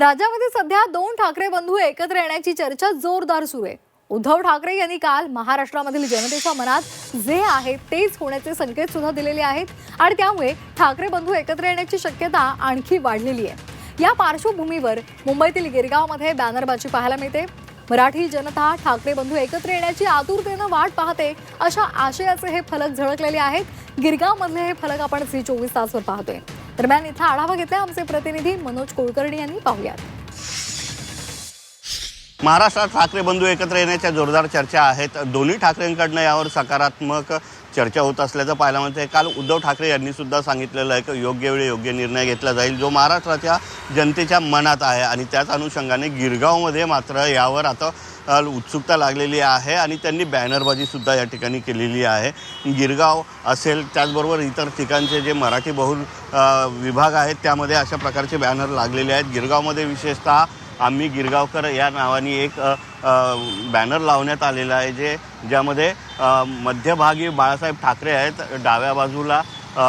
राज्यामध्ये सध्या दोन ठाकरे बंधू एकत्र येण्याची चर्चा जोरदार सुरू आहे. उद्धव ठाकरे यांनी काल महाराष्ट्रामधील जनतेच्या मनात जे आहे तेच होण्याचे संकेत सुद्धा दिलेले आहेत आणि त्यामुळे ठाकरे बंधू एकत्र येण्याची शक्यता आणखी वाढलेली आहे. या पार्श्वभूमीवर मुंबईतील गिरगावमध्ये बॅनरबाजी पाहायला मिळते. मराठी जनता ठाकरे बंधू एकत्र येण्याची आतुरतेनं वाट पाहते अशा आशयाचे हे फलक झळकलेले आहेत. गिरगावमधले हे फलक आपण झी चोवीस तासवर पाहतोय. दरम्यान इथं आढावा घेतला आमचे प्रतिनिधी मनोज कुलकर्णी यांनी. पाहूयात. महाराष्ट्रात ठाकरे बंधू एकत्र येण्याच्या जोरदार चर्चा आहेत. दोन्ही ठाकरेंकडनं यावर सकारात्मक चर्चा होत असल्याचं पाहायला मिळते काल उद्धव ठाकरे यांनी सुद्धा सांगितलेलं आहे की योग्य वेळी योग्य निर्णय घेतला जाईल. जो महाराष्ट्राच्या जनतेच्या मनात आहे आणि त्याच अनुषंगाने गिरगावमध्ये मात्र यावर आता उत्सुकता लागलेली आहे आणि त्यांनी बॅनरबाजीसुद्धा या ठिकाणी केलेली आहे. गिरगाव असेल त्याचबरोबर इतर ठिकाणचे जे मराठी बहुल विभाग आहेत त्यामध्ये अशा प्रकारचे बॅनर लागलेले आहेत. गिरगावमध्ये विशेषतः आम्ही गिरगावकर या नावाने एक बॅनर लावण्यात आलेला आहे जे ज्यामध्ये मध्यभागी बाळासाहेब ठाकरे आहेत डाव्या बाजूला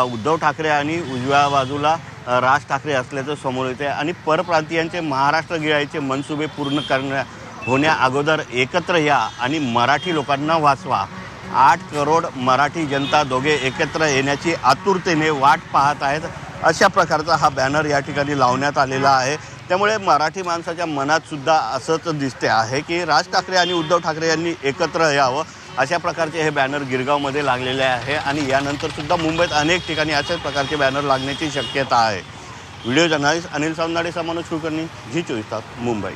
उद्धव ठाकरे आणि उजव्या बाजूला राज ठाकरे असल्याचं समोर येते आणि परप्रांतीयांचे महाराष्ट्र गिळायचे मनसुबे पूर्ण करण्या होण्या अगोदर एकत्र या आणि मराठी लोकांना वाचवा. आठ करोड मराठी जनता दोघे एकत्र येण्याची आतुरतेने वाट पाहत आहेत. अशा प्रकारचा हा बॅनर या ठिकाणी लावण्यात आलेला आहे. त्यामुळे मराठी माणसाच्या मनात सुद्धा असंच दिसते आहे की राज ठाकरे आणि उद्धव ठाकरे यांनी एकत्र यावं अशा प्रकारचे हे बॅनर गिरगावमध्ये लागलेले आहे आणि यानंतर सुद्धा मुंबईत अनेक ठिकाणी अशाच प्रकारचे बॅनर लागण्याची शक्यता आहे. व्हिडिओ जर्नलिस्ट अनिल सावनाडे समानोज कुलकर्णी झी चोवीस तास मुंबई.